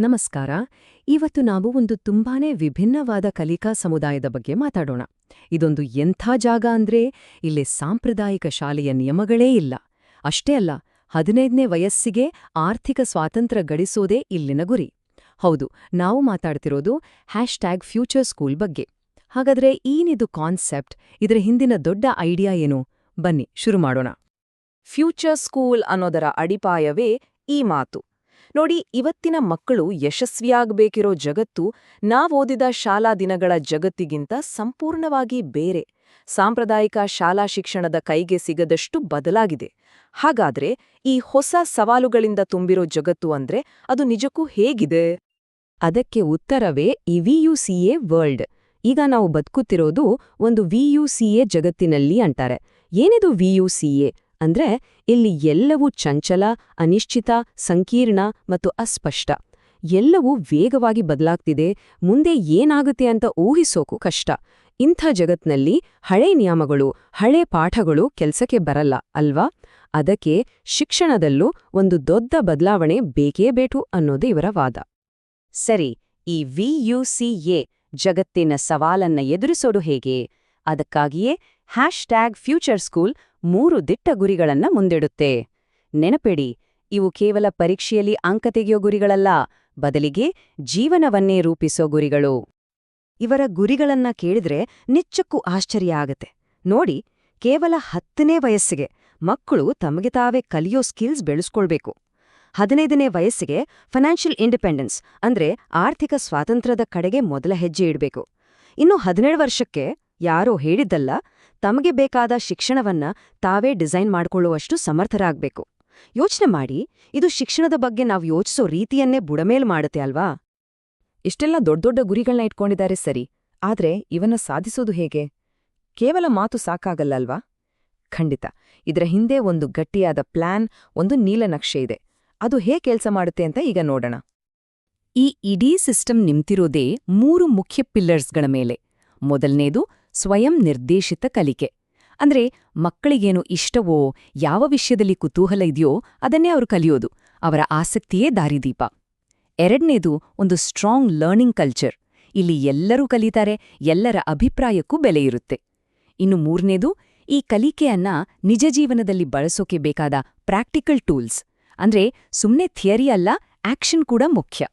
ನಮಸ್ಕಾರ. ಇವತ್ತು ನಾವು ಒಂದು ತುಂಬಾನೇ ವಿಭಿನ್ನವಾದ ಕಲಿಕಾ ಸಮುದಾಯದ ಬಗ್ಗೆ ಮಾತಾಡೋಣ. ಇದೊಂದು ಎಂಥ ಜಾಗ ಅಂದ್ರೆ ಇಲ್ಲಿ ಸಾಂಪ್ರದಾಯಿಕ ಶಾಲೆಯ ನಿಯಮಗಳೇ ಇಲ್ಲ. ಅಷ್ಟೇ ಅಲ್ಲ, ಹದಿನೈದನೇ ವಯಸ್ಸಿಗೆ ಆರ್ಥಿಕ ಸ್ವಾತಂತ್ರ್ಯ ಗಳಿಸೋದೇ ಇಲ್ಲಿನ ಗುರಿ. ಹೌದು, ನಾವು ಮಾತಾಡ್ತಿರೋದು ಹ್ಯಾಶ್ ಟ್ಯಾಗ್ ಫ್ಯೂಚರ್ ಸ್ಕೂಲ್ ಬಗ್ಗೆ. ಹಾಗಾದ್ರೆ ಏನಿದು ಕಾನ್ಸೆಪ್ಟ್? ಇದರ ಹಿಂದಿನ ದೊಡ್ಡ ಐಡಿಯಾ ಏನು? ಬನ್ನಿ, ಶುರು ಮಾಡೋಣ. ಫ್ಯೂಚರ್ ಸ್ಕೂಲ್ ಅನ್ನೋದರ ಅಡಿಪಾಯವೇ ಈ ಮಾತು. ನೋಡಿ, ಇವತ್ತಿನ ಮಕ್ಕಳು ಯಶಸ್ವಿಯಾಗಬೇಕಿರೋ ಜಗತ್ತು ನಾವೋದಿದ ಶಾಲಾ ದಿನಗಳ ಜಗತ್ತಿಗಿಂತ ಸಂಪೂರ್ಣವಾಗಿ ಬೇರೆ. ಸಾಂಪ್ರದಾಯಿಕ ಶಾಲಾ ಶಿಕ್ಷಣದ ಕೈಗೆ ಸಿಗದಷ್ಟು ಬದಲಾಗಿದೆ. ಹಾಗಾದ್ರೆ ಈ ಹೊಸ ಸವಾಲುಗಳಿಂದ ತುಂಬಿರೋ ಜಗತ್ತು ಅಂದ್ರೆ ಅದು ನಿಜಕ್ಕೂ ಹೇಗಿದೆ? ಅದಕ್ಕೆ ಉತ್ತರವೇ ಈ ವಿಯುಸಿಎ ವರ್ಲ್ಡ್. ಈಗ ನಾವು ಬದುಕುತ್ತಿರೋದು ಒಂದು ವಿಯುಸಿಎ ಜಗತ್ತಿನಲ್ಲಿ ಅಂತಾರೆ. ಏನಿದು ವಿಯುಸಿಎ? ಅಂದ್ರೆ ಇಲ್ಲಿ ಎಲ್ಲವೂ ಚಂಚಲ, ಅನಿಶ್ಚಿತ, ಸಂಕೀರ್ಣ ಮತ್ತು ಅಸ್ಪಷ್ಟ. ಎಲ್ಲವೂ ವೇಗವಾಗಿ ಬದಲಾಗ್ತಿದೆ, ಮುಂದೆ ಏನಾಗುತ್ತೆ ಅಂತ ಊಹಿಸೋಕು ಕಷ್ಟ. ಇಂಥ ಜಗತ್ನಲ್ಲಿ ಹಳೆ ನಿಯಮಗಳು, ಹಳೆ ಪಾಠಗಳು ಕೆಲಸಕ್ಕೆ ಬರಲ್ಲ, ಅಲ್ವಾ? ಅದಕ್ಕೆ ಶಿಕ್ಷಣದಲ್ಲೂ ಒಂದು ದೊಡ್ಡ ಬದಲಾವಣೆ ಬೇಕೇ ಬೇಕು ಅನ್ನೋದು ಇವರ ವಾದ. ಸರಿ, ಈ ವಿಯುಸಿಎ ಜಗತ್ತಿನ ಸವಾಲನ್ನ ಎದುರಿಸೋದು ಹೇಗೆ? ಅದಕ್ಕಾಗಿಯೇ ಹ್ಯಾಶ್ ಟ್ಯಾಗ್ ಫ್ಯೂಚರ್ ಸ್ಕೂಲ್ ಮೂರು ದಿಟ್ಟ ಗುರಿಗಳನ್ನ ಮುಂದಿಡುತ್ತೆ. ನೆನಪಿಡಿ, ಇವು ಕೇವಲ ಪರೀಕ್ಷೆಯಲ್ಲಿ ಅಂಕ ತೆಗೆಯೋ ಗುರಿಗಳಲ್ಲ, ಬದಲಿಗೆ ಜೀವನವನ್ನೇ ರೂಪಿಸೋ ಗುರಿಗಳು. ಇವರ ಗುರಿಗಳನ್ನ ಕೇಳಿದ್ರೆ ನಿಚ್ಚಕ್ಕೂ ಆಶ್ಚರ್ಯ ಆಗತ್ತೆ. ನೋಡಿ, ಕೇವಲ ಹತ್ತನೇ ವಯಸ್ಸಿಗೆ ಮಕ್ಕಳು ತಮಗೆ ತಾವೇ ಕಲಿಯೋ ಸ್ಕಿಲ್ಸ್ ಬೆಳೆಸ್ಕೊಳ್ಬೇಕು. ಹದಿನೈದನೇ ವಯಸ್ಸಿಗೆ ಫೈನಾನ್ಷಿಯಲ್ ಇಂಡಿಪೆಂಡೆನ್ಸ್ ಅಂದ್ರೆ ಆರ್ಥಿಕ ಸ್ವಾತಂತ್ರ್ಯದ ಕಡೆಗೆ ಮೊದಲ ಹೆಜ್ಜೆ ಇಡಬೇಕು. ಇನ್ನು ಹದಿನೇಳು ವರ್ಷಕ್ಕೆ ಯಾರೋ ಹೇಳಿದ್ದಲ್ಲ ತಮಗೆ ಬೇಕಾದ ಶಿಕ್ಷಣವನ್ನ ತಾವೇ ಡಿಸೈನ್ ಮಾಡಿಕೊಳ್ಳುವಷ್ಟು ಸಮರ್ಥರಾಗಬೇಕು. ಯೋಚನೆ ಮಾಡಿ, ಇದು ಶಿಕ್ಷಣದ ಬಗ್ಗೆ ನಾವು ಯೋಚಿಸೋ ರೀತಿಯನ್ನೇ ಬುಡಮೇಲ್ ಮಾಡುತ್ತೆ ಅಲ್ವಾ? ಇಷ್ಟೆಲ್ಲ ದೊಡ್ಡ ದೊಡ್ಡ ಗುರಿಗಳನ್ನ ಇಟ್ಕೊಂಡಿದ್ದಾರೆ ಸರಿ, ಆದ್ರೆ ಇವನ್ನ ಸಾಧಿಸೋದು ಹೇಗೆ? ಕೇವಲ ಮಾತು ಸಾಕಾಗಲ್ಲಲ್ವಾ ಖಂಡಿತ, ಇದರ ಹಿಂದೆ ಒಂದು ಗಟ್ಟಿಯಾದ ಪ್ಲಾನ್, ಒಂದು ನೀಲನಕ್ಷೆ ಇದೆ. ಅದು ಹೇಗೆ ಕೆಲಸ ಮಾಡುತ್ತೆ ಅಂತ ಈಗ ನೋಡೋಣ. ಈ ಇಡೀ ಸಿಸ್ಟಮ್ ನಿಂತಿರೋದೇ ಮೂರು ಮುಖ್ಯ ಪಿಲ್ಲರ್ಸ್ಗಳ ಮೇಲೆ. ಮೊದಲನೇದು ಸ್ವಯಂ ನಿರ್ದೇಶಿತ ಕಲಿಕೆ. ಅಂದ್ರೆ ಮಕ್ಕಳಿಗೇನು ಇಷ್ಟವೋ, ಯಾವ ವಿಷಯದಲ್ಲಿ ಕುತೂಹಲ ಇದೆಯೋ ಅದನ್ನೇ ಅವರು ಕಲಿಯೋದು, ಅವರ ಆಸಕ್ತಿಯೇ ದಾರಿದೀಪ. ಎರಡನೇದು ಒಂದು ಸ್ಟ್ರಾಂಗ್ ಲರ್ನಿಂಗ್ ಕಲ್ಚರ್ ಇಲ್ಲಿ ಎಲ್ಲರೂ ಕಲಿತಾರೆ, ಎಲ್ಲರ ಅಭಿಪ್ರಾಯಕ್ಕೂ ಬೆಲೆ ಇರುತ್ತೆ. ಇನ್ನು ಮೂರನೇದು, ಈ ಕಲಿಕೆಯನ್ನ ನಿಜ ಜೀವನದಲ್ಲಿ ಬಳಸೋಕೆ ಬೇಕಾದ ಪ್ರಾಕ್ಟಿಕಲ್ ಟೂಲ್ಸ್ ಅಂದ್ರೆ ಸುಮ್ಮನೆ ಥಿಯರಿ ಅಲ್ಲ ಆಕ್ಷನ್ ಕೂಡ ಮುಖ್ಯ.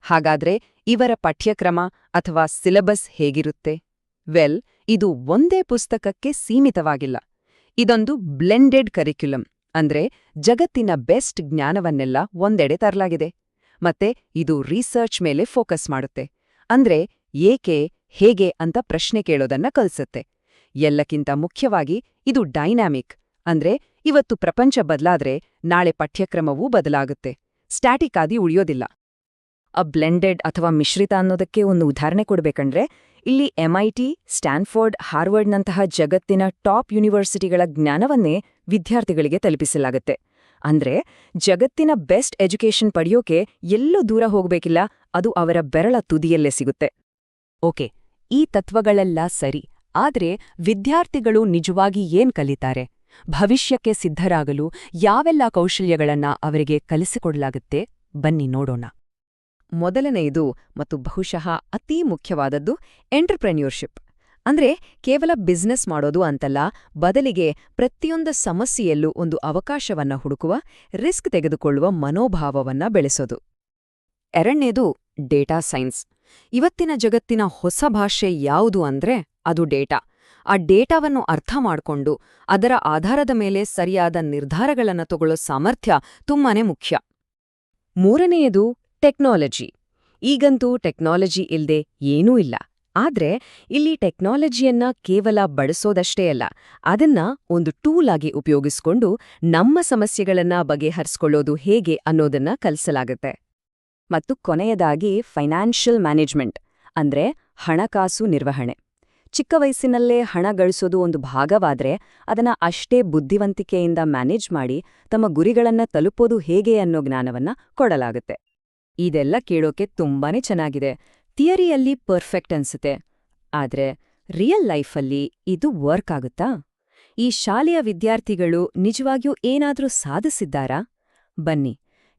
ಹಾಗಾದ್ರೆ ಇವರ ಪಠ್ಯಕ್ರಮ ಅಥವಾ ಸಿಲೆಬಸ್ ಹೇಗಿರುತ್ತೆ? ವೆಲ್, ಇದು ಒಂದೇ ಪುಸ್ತಕಕ್ಕೆ ಸೀಮಿತವಾಗಿಲ್ಲ. ಇದೊಂದು ಬ್ಲೆಂಡೆಡ್ ಕರಿಕ್ಯುಲಮ್ ಅಂದ್ರೆ ಜಗತ್ತಿನ ಬೆಸ್ಟ್ ಜ್ಞಾನವನ್ನೆಲ್ಲ ಒಂದೆಡೆ ತರಲಾಗಿದೆ. ಮತ್ತೆ ಇದು ರಿಸರ್ಚ್ ಮೇಲೆ ಫೋಕಸ್ ಮಾಡುತ್ತೆ. ಅಂದ್ರೆ ಏಕೆ, ಹೇಗೆ ಅಂತ ಪ್ರಶ್ನೆ ಕೇಳೋದನ್ನ ಕಲಿಸುತ್ತೆ. ಎಲ್ಲಕ್ಕಿಂತ ಮುಖ್ಯವಾಗಿ ಇದು ಡೈನಾಮಿಕ್, ಅಂದ್ರೆ ಇವತ್ತು ಪ್ರಪಂಚ ಬದಲಾದ್ರೆ ನಾಳೆ ಪಠ್ಯಕ್ರಮವೂ ಬದಲಾಗುತ್ತೆ. ಸ್ಟ್ಯಾಟಿಕ್ ಆದಿ ಉಳಿಯೋದಿಲ್ಲ. ಅ ಬ್ಲೆಂಡೆಡ್ ಅಥವಾ ಮಿಶ್ರಿತ ಅನ್ನೋದಕ್ಕೆ ಒಂದು ಉದಾಹರಣೆ ಕೊಡ್ಬೇಕಂದ್ರೆ ಇಲ್ಲಿ ಎಂಐಟಿ ಸ್ಟ್ಯಾನ್ಫೋರ್ಡ್ ಹಾರ್ವರ್ಡ್ನಂತಹ ಜಗತ್ತಿನ ಟಾಪ್ ಯೂನಿವರ್ಸಿಟಿಗಳ ಜ್ಞಾನವನ್ನೇ ವಿದ್ಯಾರ್ಥಿಗಳಿಗೆ ತಲುಪಿಸಲಾಗುತ್ತೆ. ಅಂದ್ರೆ ಜಗತ್ತಿನ ಬೆಸ್ಟ್ ಎಜುಕೇಷನ್ ಪಡೆಯೋಕೆ ಎಲ್ಲೂ ದೂರ ಹೋಗಬೇಕಿಲ್ಲ, ಅದು ಅವರ ಬೆರಳ ತುದಿಯಲ್ಲೇ ಸಿಗುತ್ತೆ. ಓಕೆ, ಈ ತತ್ವಗಳೆಲ್ಲ ಸರಿ, ಆದ್ರೆ ವಿದ್ಯಾರ್ಥಿಗಳು ನಿಜವಾಗಿ ಏನ್ ಕಲಿತಾರೆ? ಭವಿಷ್ಯಕ್ಕೆ ಸಿದ್ಧರಾಗಲು ಯಾವೆಲ್ಲ ಕೌಶಲ್ಯಗಳನ್ನ ಅವರಿಗೆ ಕಲಿಸಿಕೊಡಲಾಗುತ್ತೆ? ಬನ್ನಿ ನೋಡೋಣ. ಮೊದಲನೆಯದು ಮತ್ತು ಬಹುಶಃ ಅತೀ ಮುಖ್ಯವಾದದ್ದು ಎಂಟರ್ಪ್ರೆನ್ಯೂರ್ಶಿಪ್. ಅಂದ್ರೆ ಕೇವಲ ಬಿಸ್ನೆಸ್ ಮಾಡೋದು ಅಂತಲ್ಲ, ಬದಲಿಗೆ ಪ್ರತಿಯೊಂದು ಸಮಸ್ಯೆಯಲ್ಲೂ ಒಂದು ಅವಕಾಶವನ್ನ ಹುಡುಕುವ, ರಿಸ್ಕ್ ತೆಗೆದುಕೊಳ್ಳುವ ಮನೋಭಾವವನ್ನ ಬೆಳೆಸೋದು. ಎರಡನೇದು ಡೇಟಾ ಸೈನ್ಸ್. ಇವತ್ತಿನ ಜಗತ್ತಿನ ಹೊಸ ಭಾಷೆ ಯಾವುದು ಅಂದ್ರೆ ಅದು ಡೇಟಾ. ಆ ಡೇಟಾವನ್ನು ಅರ್ಥ ಮಾಡ್ಕೊಂಡು ಅದರ ಆಧಾರದ ಮೇಲೆ ಸರಿಯಾದ ನಿರ್ಧಾರಗಳನ್ನು ತಗೊಳ್ಳೋ ಸಾಮರ್ಥ್ಯ ತುಂಬಾನೇ ಮುಖ್ಯ. ಮೂರನೆಯದು ಟೆಕ್ನಾಲಜಿ ಈಗಂತೂ ಟೆಕ್ನಾಲಜಿ ಇಲ್ಲದೆ ಏನೂ ಇಲ್ಲ. ಆದ್ರೆ ಇಲ್ಲಿ ಟೆಕ್ನಾಲಜಿಯನ್ನ ಕೇವಲ ಬಳಸೋದಷ್ಟೇ ಅಲ್ಲ, ಅದನ್ನ ಒಂದು ಟೂಲ್ ಆಗಿ ಉಪಯೋಗಿಸ್ಕೊಂಡು ನಮ್ಮ ಸಮಸ್ಯೆಗಳನ್ನ ಬಗೆಹರಿಸ್ಕೊಳ್ಳೋದು ಹೇಗೆ ಅನ್ನೋದನ್ನ ಕಲಿಸಲಾಗುತ್ತೆ. ಮತ್ತು ಕೊನೆಯದಾಗಿ ಫೈನಾನ್ಷಿಯಲ್ ಮ್ಯಾನೇಜ್ಮೆಂಟ್ ಅಂದ್ರೆ ಹಣಕಾಸು ನಿರ್ವಹಣೆ. ಚಿಕ್ಕ ವಯಸ್ಸಿನಲ್ಲೇ ಹಣ ಗಳಿಸೋದು ಒಂದು ಭಾಗವಾದ್ರೆ ಅದನ್ನ ಅಷ್ಟೇ ಬುದ್ಧಿವಂತಿಕೆಯಿಂದ ಮ್ಯಾನೇಜ್ ಮಾಡಿ ತಮ್ಮ ಗುರಿಗಳನ್ನ ತಲುಪೋದು ಹೇಗೆ ಅನ್ನೋ ಜ್ಞಾನವನ್ನ ಕೊಡಲಾಗುತ್ತೆ. ಇದೆಲ್ಲ ಕೇಳೋಕೆ ತುಂಬಾನೇ ಚೆನ್ನಾಗಿದೆ. ಥಿಯರಿಯಲ್ಲಿ ಪರ್ಫೆಕ್ಟ್ ಅನ್ಸುತ್ತೆ. ಆದ್ರೆ ರಿಯಲ್ ಲೈಫಲ್ಲಿ ಇದು ವರ್ಕ್ ಆಗುತ್ತಾ? ಈ ಶಾಲೆಯ ವಿದ್ಯಾರ್ಥಿಗಳು ನಿಜವಾಗಿಯೂ ಏನಾದರೂ ಸಾಧಿಸಿದ್ದಾರಾ? ಬನ್ನಿ,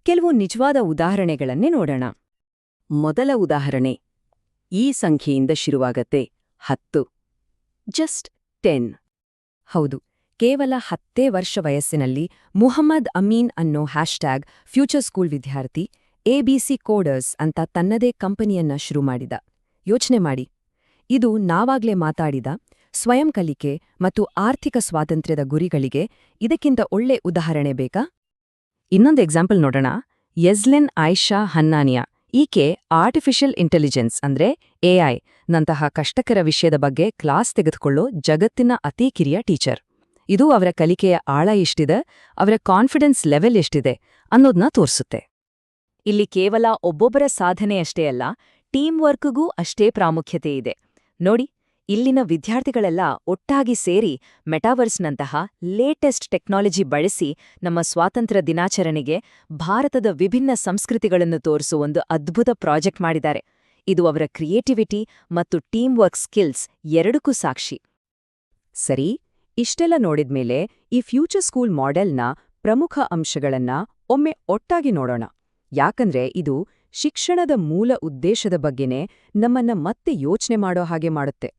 ಕೆಲವು ನಿಜವಾದ ಉದಾಹರಣೆಗಳನ್ನೇ ನೋಡೋಣ. ಮೊದಲ ಉದಾಹರಣೆ, ಈ ಸಂಖ್ಯೆಯಿಂದ ಶುರುವಾಗತ್ತೆ ಹತ್ತು, ಜಸ್ಟ್ ಟೆನ್. ಹೌದು, ಕೇವಲ ಹತ್ತೇ ವರ್ಷ ವಯಸ್ಸಿನಲ್ಲಿ ಮುಹಮ್ಮದ್ ಅಮೀನ್ ಅನ್ನೋ ಹ್ಯಾಶ್ಟ್ಯಾಗ್ ಫ್ಯೂಚರ್ ಸ್ಕೂಲ್ ವಿದ್ಯಾರ್ಥಿ ಎಬಿಸಿ ಕೋಡರ್ಸ್ ಅಂತ ತನ್ನದೇ ಕಂಪನಿಯನ್ನ ಶುರು ಮಾಡಿದ. ಯೋಚನೆ ಮಾಡಿ. ಇದು ನಾವಾಗ್ಲೇ ಮಾತಾಡಿದ ಸ್ವಯಂ ಕಲಿಕೆ ಮತ್ತು ಆರ್ಥಿಕ ಸ್ವಾತಂತ್ರ್ಯದ ಗುರಿಗಳಿಗೆ ಇದಕ್ಕಿಂತ ಒಳ್ಳೆ ಉದಾಹರಣೆ ಬೇಕಾ? ಇನ್ನೊಂದು ಎಕ್ಸಾಂಪಲ್ ನೋಡೋಣ. ಯಜ್ಲೆನ್ ಆಯಿಷಾ ಹನ್ನಾನಿಯಾ ಈಕೆ ಆರ್ಟಿಫಿಷಿಯಲ್ ಇಂಟೆಲಿಜೆನ್ಸ್ ಅಂದ್ರೆ ಎಐ ನಂತಹ ಕಷ್ಟಕರ ವಿಷಯದ ಬಗ್ಗೆ ಕ್ಲಾಸ್ ತೆಗೆದುಕೊಳ್ಳೋ ಜಗತ್ತಿನ ಅತಿ ಕಿರಿಯ ಟೀಚರ್. ಇದು ಅವರ ಕಲಿಕೆಯ ಆಳ ಎಷ್ಟಿದೆ, ಅವರ ಕಾನ್ಫಿಡೆನ್ಸ್ ಲೆವೆಲ್ ಎಷ್ಟಿದೆ ಅನ್ನೋದನ್ನ ತೋರಿಸುತ್ತೆ. ಇಲ್ಲಿ ಕೇವಲ ಒಬ್ಬೊಬ್ಬರ ಸಾಧನೆಯಷ್ಟೇ ಅಲ್ಲ, ಟೀಮ್ ವರ್ಕ್ಗೂ ಅಷ್ಟೇ ಪ್ರಾಮುಖ್ಯತೆ ಇದೆ. ನೋಡಿ, ಇಲ್ಲಿನ ವಿದ್ಯಾರ್ಥಿಗಳೆಲ್ಲ ಒಟ್ಟಾಗಿ ಸೇರಿ ಮೆಟಾವರ್ಸ್ನಂತಹ ಲೇಟೆಸ್ಟ್ ಟೆಕ್ನಾಲಜಿ ಬಳಸಿ ನಮ್ಮ ಸ್ವಾತಂತ್ರ್ಯ ದಿನಾಚರಣೆಗೆ ಭಾರತದ ವಿಭಿನ್ನ ಸಂಸ್ಕೃತಿಗಳನ್ನು ತೋರಿಸುವ ಒಂದು ಅದ್ಭುತ ಪ್ರಾಜೆಕ್ಟ್ ಮಾಡಿದ್ದಾರೆ. ಇದು ಅವರ ಕ್ರಿಯೇಟಿವಿಟಿ ಮತ್ತು ಟೀಮ್ ವರ್ಕ್ ಸ್ಕಿಲ್ಸ್ ಎರಡಕ್ಕೂ ಸಾಕ್ಷಿ. ಸರಿ, ಇಷ್ಟೆಲ್ಲ ನೋಡಿದ್ಮೇಲೆ ಈ ಫ್ಯೂಚರ್ ಸ್ಕೂಲ್ ಮಾಡೆಲ್ನ ಪ್ರಮುಖ ಅಂಶಗಳನ್ನ ಒಮ್ಮೆ ಒಟ್ಟಾಗಿ ನೋಡೋಣ. ಯಾಕಂದ್ರೆ ಇದು ಶಿಕ್ಷಣದ ಮೂಲ ಉದ್ದೇಶದ ಬಗ್ಗೆನೇ ನಮ್ಮನ್ನ ಮತ್ತೆ ಯೋಚನೆ ಮಾಡೋ ಹಾಗೆ ಮಾಡುತ್ತೆ.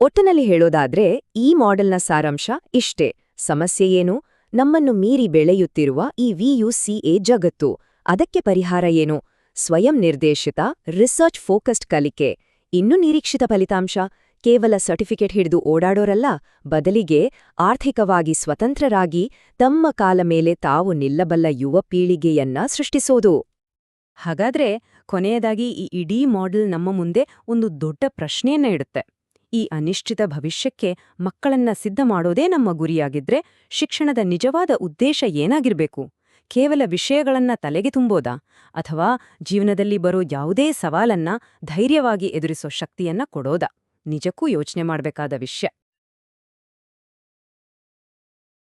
ಒಟ್ಟಿನಲ್ಲಿ ಹೇಳೋದಾದ್ರೆ, ಈ ಮಾಡೆಲ್ನ ಸಾರಾಂಶ ಇಷ್ಟೇ. ಸಮಸ್ಯೆ ಏನು? ನಮ್ಮನ್ನು ಮೀರಿ ಬೆಳೆಯುತ್ತಿರುವ ಈ ವಿಯುಸಿಎ ಜಗತ್ತು. ಅದಕ್ಕೆ ಪರಿಹಾರ ಏನು? ಸ್ವಯಂ ನಿರ್ದೇಶಿತ, ರಿಸರ್ಚ್ ಫೋಕಸ್ಡ್ ಕಲಿಕೆ. ಇನ್ನು ನಿರೀಕ್ಷಿತ ಫಲಿತಾಂಶ? ಕೇವಲ ಸರ್ಟಿಫಿಕೇಟ್ ಹಿಡಿದು ಓಡಾಡೋರಲ್ಲ, ಬದಲಿಗೆ ಆರ್ಥಿಕವಾಗಿ ಸ್ವತಂತ್ರರಾಗಿ ತಮ್ಮ ಕಾಲ ಮೇಲೆ ತಾವು ನಿಲ್ಲಬಲ್ಲ ಯುವ ಪೀಳಿಗೆಯನ್ನ ಸೃಷ್ಟಿಸೋದು. ಹಾಗಾದ್ರೆ ಕೊನೆಯದಾಗಿ ಈ ಇಡೀ ಮಾಡೆಲ್ ನಮ್ಮ ಮುಂದೆ ಒಂದು ದೊಡ್ಡ ಪ್ರಶ್ನೆಯನ್ನ ಇಡುತ್ತೆ. ಈ ಅನಿಶ್ಚಿತ ಭವಿಷ್ಯಕ್ಕೆ ಮಕ್ಕಳನ್ನ ಸಿದ್ಧ ಮಾಡೋದೇ ನಮ್ಮ ಗುರಿಯಾಗಿದ್ರೆ ಶಿಕ್ಷಣದ ನಿಜವಾದ ಉದ್ದೇಶ ಏನಾಗಿರ್ಬೇಕು? ಕೇವಲ ವಿಷಯಗಳನ್ನ ತಲೆಗೆ ತುಂಬೋದಾ? ಅಥವಾ ಜೀವನದಲ್ಲಿ ಬರೋ ಯಾವುದೇ ಸವಾಲನ್ನ ಧೈರ್ಯವಾಗಿ ಎದುರಿಸೋ ಶಕ್ತಿಯನ್ನ ಕೊಡೋದಾ? ನಿಜಕ್ಕೂ ಯೋಚನೆ ಮಾಡಬೇಕಾದ ವಿಷಯ.